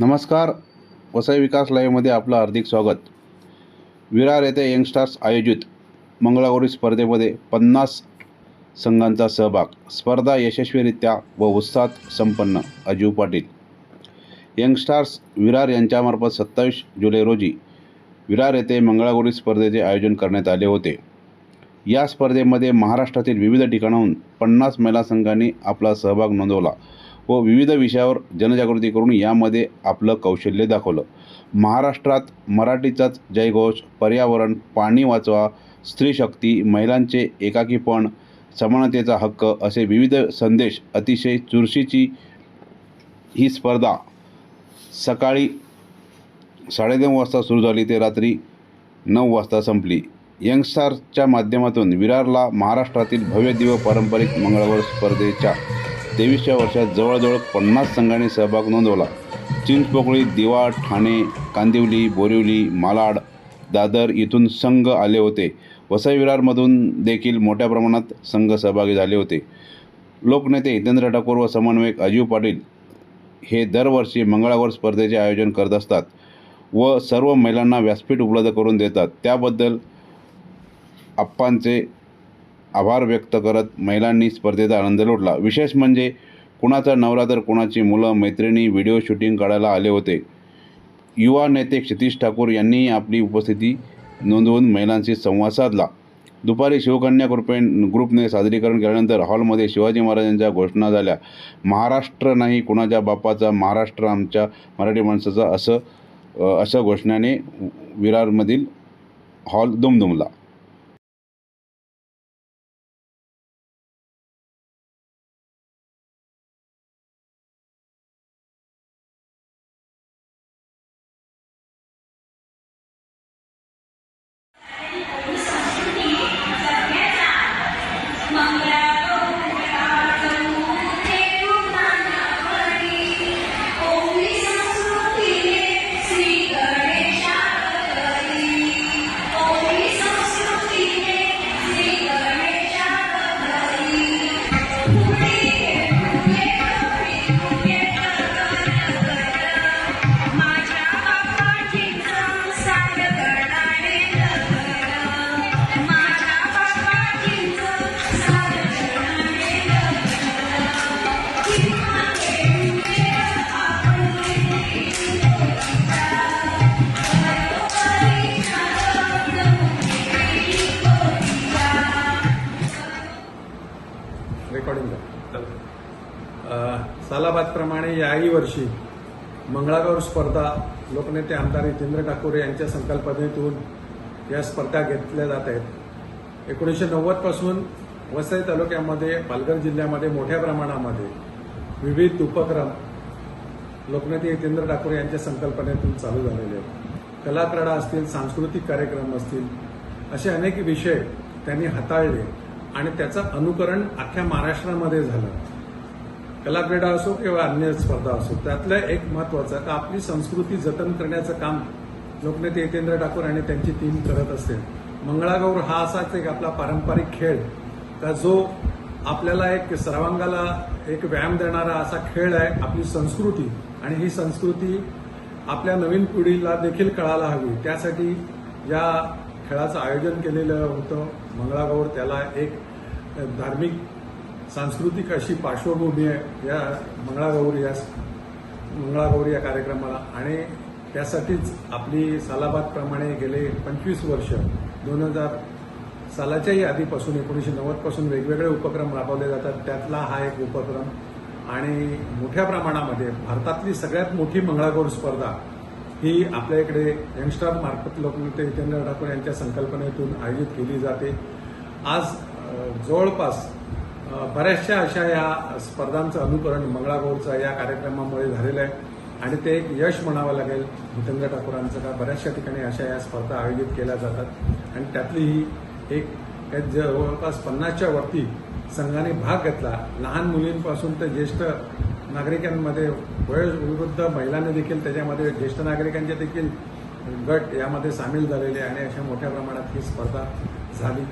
नमस्कार. वसई विकास लाईव्हमध्ये आपलं हार्दिक स्वागत. विरार येथे यंगस्टार्स आयोजित मंगळागौरी स्पर्धेमध्ये पन्नास संघांचा सहभाग. स्पर्धा यशस्वीरित्या व उत्साहात संपन्न. अजीव पाटील. यंगस्टार्स विरार यांच्यामार्फत सत्तावीस जुलै रोजी विरार येथे मंगळागौरी स्पर्धेचे आयोजन करण्यात आले होते. या स्पर्धेमध्ये महाराष्ट्रातील विविध ठिकाणाहून पन्नास महिला संघांनी आपला सहभाग नोंदवला. व विविध विषयावर जनजागृती करून यामध्ये आपलं कौशल्य दाखवलं. महाराष्ट्रात मराठीचाच जयघोष पर्यावरण पाणी वाचवा स्त्री शक्ती महिलांचे एकाकीपण समानतेचा हक्क असे विविध संदेश अतिशय चुरशीची ही स्पर्धा सकाळी साडेनऊ वाजता सुरू झाली ते रात्री नऊ वाजता संपली. यंगस्टारच्या माध्यमातून विरारला महाराष्ट्रातील भव्य दिव्य पारंपरिक मंगळवार स्पर्धेच्या तेवीसच्या वर्षात जवळजवळ पन्नास संघांनी सहभाग नोंदवला. चिंचपोकळी दिवा ठाणे कांदिवली बोरिवली मालाड दादर इथून संघ आले होते. वसई विरारमधून देखील मोठ्या प्रमाणात संघ सहभागी झाले होते. लोकनेते हितेंद्र ठाकूर व समन्वयक अजीव पाटील हे दरवर्षी मंगळागौर स्पर्धेचे आयोजन करत असतात व सर्व महिलांना व्यासपीठ उपलब्ध करून देतात. त्याबद्दल आप्पांचे आभार व्यक्त करत महिलांनी स्पर्धेचा आनंद लुटला. विशेष म्हणजे कुणाचा नवरा तर कुणाची मुलं मैत्रिणी व्हिडिओ शूटिंग काढायला आले होते. युवा नेते क्षितिश ठाकूर यांनी आपली उपस्थिती नोंदवून महिलांशी संवाद साधला. दुपारी शिवकन्या कृपे ग्रुपने सादरीकरण केल्यानंतर हॉलमध्ये शिवाजी महाराजांच्या घोषणा झाल्या. महाराष्ट्र नाही कुणाच्या बापाचा महाराष्ट्र आमच्या मराठी माणसाचा असं अशा घोषणाने विरारमधील हॉल दुमदुमला. रेकॉर्डिंग सालाबादप्रमाणे याही वर्षी मंगळागौर स्पर्धा लोकनेते आमदार जितेंद्र ठाकूर यांच्या संकल्पनेतून या स्पर्धा घेतल्या जात आहेत. एकोणीसशे नव्वदपासून वसई तालुक्यामध्ये पालघर जिल्ह्यामध्ये मोठ्या प्रमाणामध्ये विविध उपक्रम लोकनेते जितेंद्र ठाकूर यांच्या संकल्पनेतून चालू झालेले आहेत. कलाक्रीडा असतील सांस्कृतिक कार्यक्रम असतील असे अनेक विषय त्यांनी हाताळले. आणि त्याचं अनुकरण अख्ख्या महाराष्ट्रामध्ये झालं. कलाक्रीडा असो किंवा अन्य स्पर्धा असो त्यातलं एक महत्वाचं का आपली संस्कृती जतन करण्याचं काम लोकनेते हितेंद्र ठाकूर आणि त्यांची टीम करत असते. मंगळागौर हा असाच एक आपला पारंपरिक खेळ का जो आपल्याला एक सर्वांगाला एक व्यायाम देणारा असा खेळ आहे आपली संस्कृती. आणि ही संस्कृती आपल्या नवीन पिढीला देखील कळायला हवी. त्यासाठी या खेळाचं आयोजन केलेलं होतं. मंगळागौर त्याला एक धार्मिक सांस्कृतिक अशी पार्श्वभूमी आहे. या मंगळागौर या मंगळागौर या कार्यक्रमाला. आणि त्यासाठीच आपली सालाबादप्रमाणे गेले पंचवीस वर्ष. दोन हजार सालाच्याही आधीपासून एकोणीसशे नव्वदपासून वेगवेगळे उपक्रम राबवले जातात. त्यातला हा एक उपक्रम. आणि मोठ्या प्रमाणामध्ये भारतातली सगळ्यात मोठी मंगळागौर स्पर्धा ही आपल्या इकडे यंगस्टार मार्फत लोकनेते जितेंद्र ठाकूर यांच्या संकल्पनेतून आयोजित केली जाते. आज जवळपास बऱ्याचशा अशा या स्पर्धांचं अनुकरण मंगळागौरचं या कार्यक्रमामुळे झालेलं आहे. आणि ते एक यश म्हणावं लागेल जितेंद्र ठाकूरांचं का? बऱ्याचशा ठिकाणी अशा या स्पर्धा आयोजित केल्या जातात. आणि त्यातली ही एक जवळपास पन्नासच्या वरती संघाने भाग घेतला. लहान मुलींपासून ते ज्येष्ठ नागरिकांमध्ये वयोवृद्ध महिलांनी देखील त्याच्यामध्ये ज्येष्ठ नागरिकांचे देखील गट यामध्ये सामील झालेले आणि अशा मोठ्या प्रमाणात ही स्पर्धा झाली.